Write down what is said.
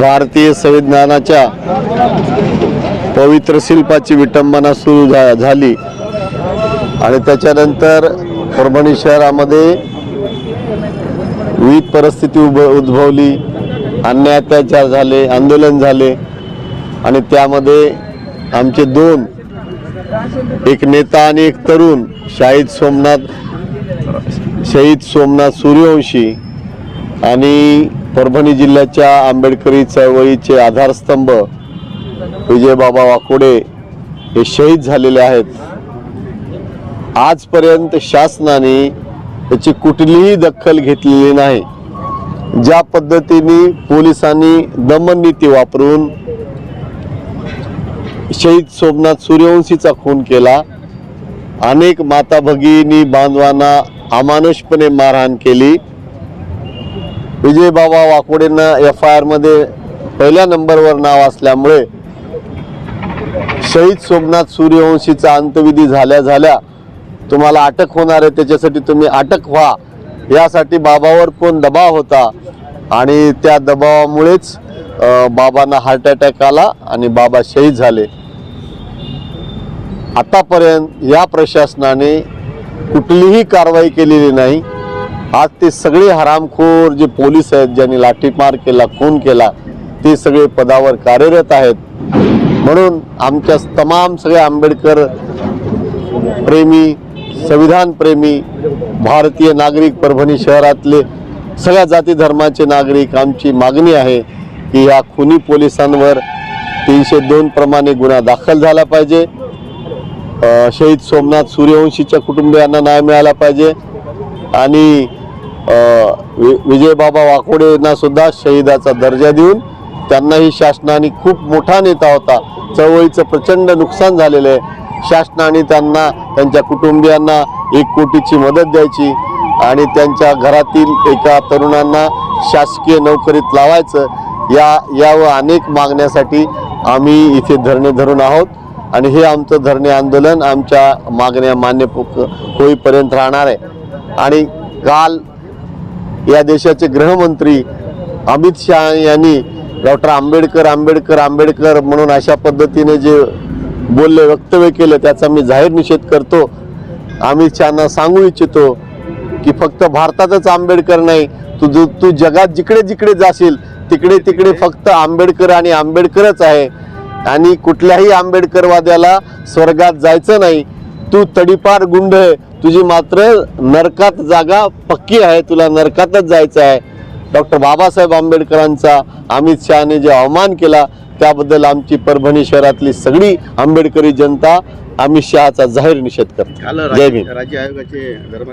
भारतीय संविधानाच्या पवित्र शिल्पाची विटंबना सुरू झा झाली. आणि त्याच्यानंतर परभणी शहरामध्ये विविध परिस्थिती उभ उद्भवली. अन्याय अत्याचार झाले आंदोलन झाले. आणि त्यामध्ये आमचे दोन एक नेता आणि एक तरुण शाहीद सोमनाथ शहीद सोमनाथ सूर्यवंशी आणि परभणी जिल्ह्याच्या आंबेडकरी चळवळीचे आधारस्तंभ विजयबाबा वाकोडे हे शहीद झालेले आहेत. आजपर्यंत शासनाने याची कुठलीही दखल घेतलेली नाही. ज्या पद्धतीने पोलिसांनी दमन नीती वापरून शहीद सोमनाथ सूर्यवंशीचा खून केला अनेक माता भगिनी बांधवांना अमानुषपणे मारहाण केली विजयबाबा वाकोडेंना एफ आय आरमध्ये पहिल्या नंबरवर नाव असल्यामुळे शहीद सोमनाथ सूर्यवंशीचा अंत्यविधी झाल्या झाल्या तुम्हाला अटक होणार आहे त्याच्यासाठी तुम्ही अटक व्हा. यासाठी बाबावर कोण दबाव होता? आणि त्या दबावामुळेच बाबांना हार्ट अटॅक आला आणि बाबा शहीद झाले. आतापर्यंत या प्रशासनाने कुठलीही कारवाई केलेली नाही. आज ते सगळे हरामखोर जे पोलीस आहेत ज्यांनी लाठीमार केला खून केला ते सगळे पदावर कार्यरत आहेत. म्हणून आमच्या तमाम सगळे आंबेडकर प्रेमी संविधान प्रेमी भारतीय नागरिक परभणी शहरातले सगळ्या जाती धर्माचे नागरिक आमची मागणी आहे की या खुनी पोलिसांवर तीनशे दोन प्रमाणे गुन्हा दाखल झाला पाहिजे. शहीद सोमनाथ सूर्यवंशीच्या कुटुंबियांना न्याय मिळाला पाहिजे. आणि वि- विजयबाबा वाकोडेंना सुद्धा शहीदाचा दर्जा देऊन त्यांनाही शासनाने खूप मोठा नेता होता. चळवळीचं प्रचंड नुकसान झालेलं आहे. शासनाने त्यांना त्यांच्या कुटुंबियांना एक कोटीची मदत द्यायची आणि त्यांच्या घरातील एका तरुणांना शासकीय नोकरीत लावायचं. या या व अनेक मागण्यासाठी आम्ही इथे धरणे धरून आहोत. आणि हे आमचं धरणे आंदोलन आमच्या मागण्या मान्य पो- होईपर्यंत राहणार आहे. आणि काल या देशाचे गृहमंत्री अमित शहा यांनी डॉक्टर आंबेडकर आंबेडकर आंबेडकर म्हणून अशा पद्धतीने जे बोलले वक्तव्य केलं त्याचा मी जाहीर निषेध करतो. अमित शहाना सांगू इच्छितो की फक्त भारतातच आंबेडकर नाही तू तू तू जगात जिकडे जिकडे जाशील तिकडे तिकडे फक्त आंबेडकर आणि आंबेडकरच आहे. आणि कुठल्याही आंबेडकरवाद्याला स्वर्गात जायचं नाही तू तडीपार गुंड आहे. तुझी मात्र नरकात जागा पक्की आहे. तुला नरकातच जायचं आहे. डॉक्टर बाबासाहेब आंबेडकरांचा अमित शहाने जे अवमान केला त्याबद्दल आमची परभणी शहरातली सगळी आंबेडकरी जनता अमित शहाचा जाहीर निषेध करते. जय भीम. राज्य आयोगाचे